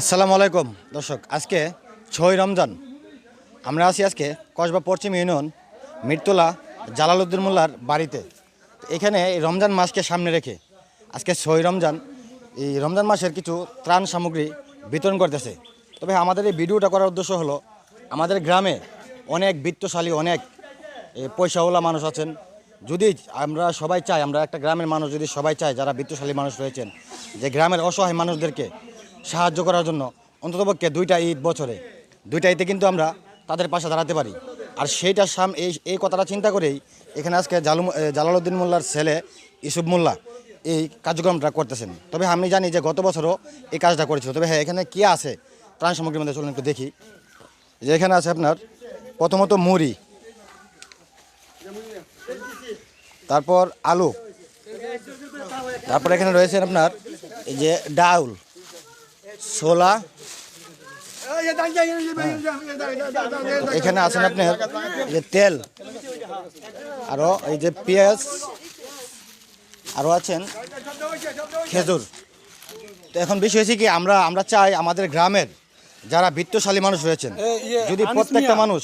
আসসালামু আলাইকুম, দর্শক, আজকে ছয় রমজান। আমরা আছি আজকে কসবা পশ্চিম ইউনিয়ন মিরতলা জালালউদ্দিন মোল্লার বাড়িতে। এখানে এই রমজান মাসকে সামনে রেখে আজকে ছয় রমজান, এই রমজান মাসের কিছু ত্রাণ সামগ্রী বিতরণ করতেছে। তবে আমাদের এই ভিডিওটা করার উদ্দেশ্য হলো, আমাদের গ্রামে অনেক বিত্তশালী, অনেক পয়সাওয়ালা মানুষ আছেন। যদি আমরা সবাই চাই, আমরা একটা গ্রামের মানুষ যদি সবাই চাই, যারা বৃত্তশালী মানুষ রয়েছেন, যে গ্রামের অসহায় মানুষদেরকে সাহায্য করার জন্য অন্ততপক্ষে দুইটা ঈদ বছরে। দুইটা ঈদে কিন্তু আমরা তাদের পাশে দাঁড়াতে পারি। আর সেইটার সাম এই এই কথাটা চিন্তা করেই এখানে আজকে জালু জালালউদ্দিন মোল্লার ছেলে ইসুফ মোল্লা এই কার্যক্রমটা করতেছেন। তবে আমি জানি যে গত বছরও এই কাজটা করেছিল। তবে হ্যাঁ এখানে কী আছে? ত্রাণ সামগ্রীর মধ্যে চলুন একটু দেখি। যে এখানে আছে আপনার, প্রথমত মুড়ি, তারপর আলু, তারপর এখানে রয়েছেন আপনার এই যে ডাউল। ছোলা এখানে আছেন আপনার যে তেল আরও এই যে পেঁয়াজ আরও আছেন খেজুর। তো এখন বিষয় হয়েছে কি আমরা আমরা চাই আমাদের গ্রামের যারা বৃত্তশালী মানুষ রয়েছেন যদি প্রত্যেকটা মানুষ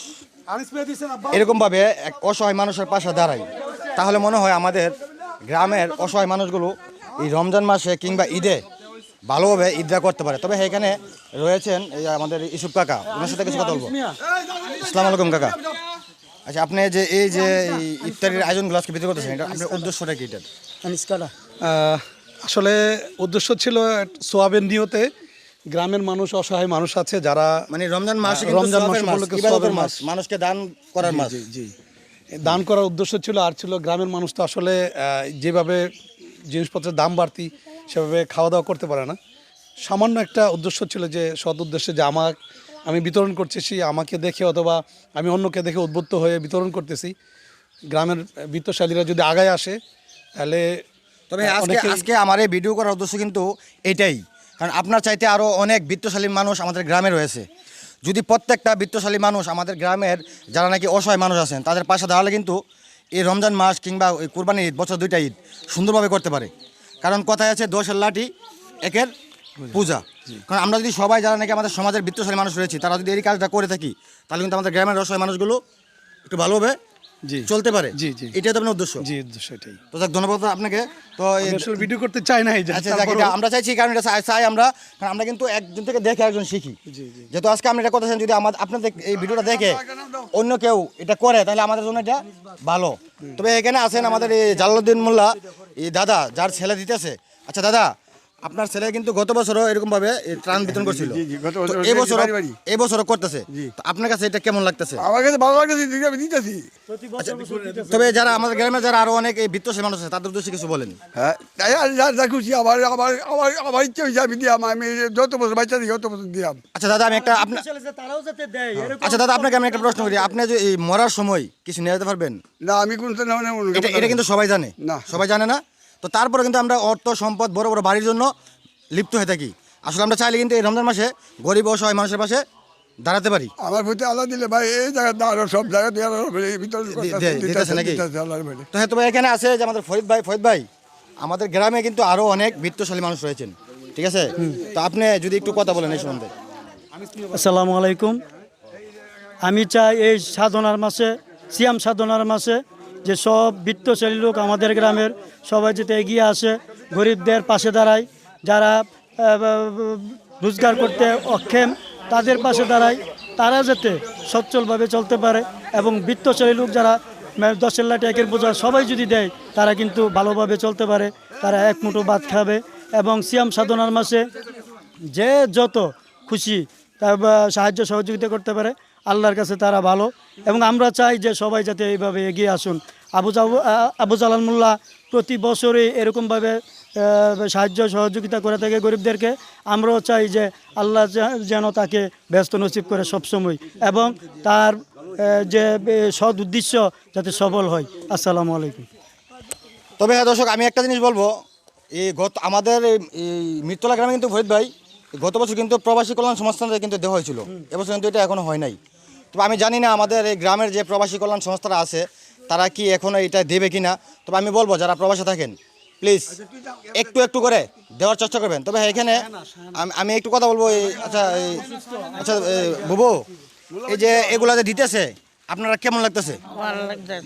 এরকমভাবে এক অসহায় মানুষের পাশে দাঁড়ায় তাহলে মনে হয় আমাদের গ্রামের অসহায় মানুষগুলো এই রমজান মাসে কিংবা ঈদে ভালোভাবে ঈদরা করতে পারে। তবে এখানে রয়েছেন এই আমাদের ইসুফ কাকা। ওনার সাথে কিছু কথা বলব। আসসালামু আলাইকুম কাকা। আচ্ছা আপনি যে এই যে ইফতারির আয়োজনগুলো আজকে বিতরণ করতেছেন এটা আপনার উদ্দেশ্যটা কি এটা? আসলে উদ্দেশ্য ছিল সোয়াবের নিয়তে গ্রামের মানুষ অসহায় মানুষ আছে যারা মানে রমজান মাস রমজান মাস। মানুষকে দান করার মাস। জি দান করার উদ্দেশ্য ছিল আর ছিল গ্রামের মানুষ তো আসলে যেভাবে জিনিসপত্রের দাম বাড়তি সেভাবে খাওয়া দাওয়া করতে পারে না। সামান্য একটা উদ্দেশ্য ছিল যে সৎ উদ্দেশ্যে যে আমার আমি বিতরণ করতেছি আমাকে দেখে অথবা আমি অন্যকে দেখে উদ্বুদ্ধ হয়ে বিতরণ করতেছি। গ্রামের বৃত্তশালীরা যদি আগায় আসে তাহলে তবে আজকে আজকে আমার এই ভিডিও করার উদ্দেশ্য কিন্তু এটাই। কারণ আপনার চাইতে আরও অনেক বৃত্তশালী মানুষ আমাদের গ্রামে রয়েছে। যদি প্রত্যেকটা বৃত্তশালী মানুষ আমাদের গ্রামের যারা নাকি অসহায় মানুষ আছেন তাদের পাশে দাঁড়ালে কিন্তু এই রমজান মাস কিংবা ওই কুরবানি ঈদ বছর দুইটা ঈদ সুন্দরভাবে করতে পারে। কারণ কথায় আছে দোষের লাঠি একের পূজা। কারণ আমরা যদি সবাই যারা নাকি আমাদের সমাজের বিত্তশালী মানুষ রয়েছে তারা যদি এই কাজটা করে থাকি তাহলে কিন্তু আমাদের গ্রামের অসহায় মানুষগুলো একটু ভালোভাবে জি। চলতে পারে। জি, জি। এটাই তো আপনার উদ্দেশ্য। জি উদ্দেশ্য এটাই। তো যাক ধন্যবাদ আপনাকে। তো ভিডিও করতে চাই না আচ্ছা আমরা চাইছি কারণ এটা চাই- আমরা। কারণ আমরা কিন্তু একজন থেকে দেখে একজন শিখি। যেহেতু আজকে আমরা এটা করতেছেন যদি আমাদের আপনাদের এই ভিডিওটা দেখে অন্য কেউ এটা করে, তাহলে আমাদের জন্য এটা ভালো। তবে এখানে আছেন আমাদের এই জালালউদ্দিন মোল্লা। এই দাদা, যার ছেলে দিতেছে। আচ্ছা দাদা আপনার ছেলে কিন্তু গত বছরও এরকম ভাবে ত্রাণ বিতরণ করছিল। জি, জি, গত তো বছর এই বছর বাড়ি বাড়ি। এই বছরও করতেছে। আপনার কাছে এটা কেমন লাগতেছে? আমার কাছে ভালো লাগতেছে আমি দিতেছি। তবে যারা আমাদের গ্রামে যারা আরও অনেক এই বিত্তশালী মানুষ আছে তাদের উদ্দেশ্যে কিছু বলেন। হ্যাঁ যা যা খুশি আমার আমার আমার আমার ইচ্ছে হয়েছে আমি দিয়াম আমি যত বছর বাচ্চা দিই যত বছর দিয়াম। আচ্ছা দাদা আমি একটা আপনার আচ্ছা দাদা আপনাকে আমি একটা প্রশ্ন করি। আপনি যে এই মরার সময় কিছু নিয়ে যেতে পারবেন? না আমি কোন এটা কিন্তু সবাই জানে। না। সবাই জানে না? তো তারপরে কিন্তু আমরা অর্থ সম্পদ বড় বড় বাড়ির জন্য লিপ্ত হয়ে থাকি। আসলে আমরা চাইলে কিন্তু এই রমজান মাসে গরিব অসহায় মানুষের পাশে দাঁড়াতে পারি। আমার প্রতি আল্লাহ দিলে ভাই এই জায়গা সব জায়গা। তো হ্যাঁ তবে এখানে আছে যে আমাদের ফরিদ ভাই ফরিদ ভাই আমাদের গ্রামে কিন্তু আরও অনেক বিত্তশালী মানুষ রয়েছেন। ঠিক আছে? তো আপনি যদি একটু কথা বলেন এই সম্বন্ধে। আসসালামু আলাইকুম। আমি চাই এই সাধনার মাসে সিয়াম সাধনার মাসে যে সব বৃত্তশালী লোক আমাদের গ্রামের সবাই যাতে এগিয়ে আসে, গরিবদের পাশে দাঁড়ায়, যারা রোজগার করতে অক্ষম, তাদের পাশে দাঁড়ায়, তারা যাতে সচ্ছলভাবে চলতে পারে এবং বৃত্তশালী লোক যারা দশের লাঠি, একের বোঝা সবাই যদি দেয়, তারা কিন্তু ভালোভাবে চলতে পারে, তারা এক মুঠো ভাত খাবে এবং সিয়াম সাধনার মাসে যে যত খুশি তার সাহায্য সহযোগিতা করতে পারে আল্লাহর কাছে তারা ভালো। এবং আমরা চাই যে সবাই যাতে এইভাবে এগিয়ে আসুন। আবু আবু জালাল মোল্লা প্রতি বছরে এরকমভাবে সাহায্য, সহযোগিতা করে থাকে গরিবদেরকে। আমরাও চাই যে আল্লাহ যেন তাকে ব্যস্ত নসিব করে সবসময়। এবং তার যে সৎ উদ্দেশ্য যাতে সফল হয়। আসসালামু আলাইকুম। তবে হ্যাঁ দর্শক, আমি একটা জিনিস বলব। এই গত, আমাদের এই- মৃত্যুলা গ্রামে কিন্তু ফরিদ ভাই গত বছর কিন্তু প্রবাসী কল্যাণ সংস্থান কিন্তু দেওয়া হয়েছিল। এবছর কিন্তু এটা এখনও হয় নাই। তবে আমি জানি না আমাদের এই গ্রামের যে প্রবাসী কল্যাণ সংস্থারা আছে তারা কি এখনও এটা দেবে কি না তবে আমি বলব যারা প্রবাসে থাকেন প্লিজ একটু একটু করে দেওয়ার চেষ্টা করবেন। তবে হ্যাঁ, এখানে আমি- একটু কথা বলব আচ্ছা আচ্ছা বুবু এই যে এগুলা যে দিতেছে আপনারা কেমন লাগতেছে?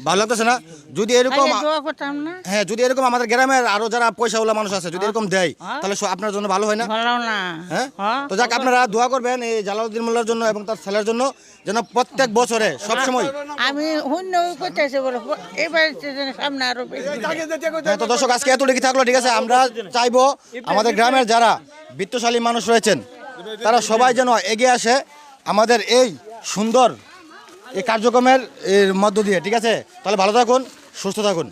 ভালো লাগতেছে। না? যদি এরকম আগে দোয়া করতাম না। হ্যাঁ যদি এরকম আমাদের গ্রামের আরও যারা পয়সাওয়ালা মানুষ আছে যদি এরকম দেয় তাহলে সব আপনার জন্য ভালো হয় না? হ্যাঁ? হ্যাঁ তো যাক আপনারা দোয়া করবেন এই জালালউদ্দিন মোল্লার জন্য এবং তার ছেলের জন্য যেন প্রত্যেক বছরে সবসময়। আমি শূন্য করতেছি বলে এবার সামনে আরও বেশি হ্যাঁ তো দর্শক আজকে এতটুকু থাকল? ঠিক আছে আমরা চাইব আমাদের গ্রামের যারা বৃত্তশালী মানুষ রয়েছেন তারা সবাই যেন এগিয়ে আসে। আমাদের এই সুন্দর এই কার্যক্রমের মধ্য দিয়ে ঠিক আছে? তাহলে ভালো থাকুন সুস্থ থাকুন।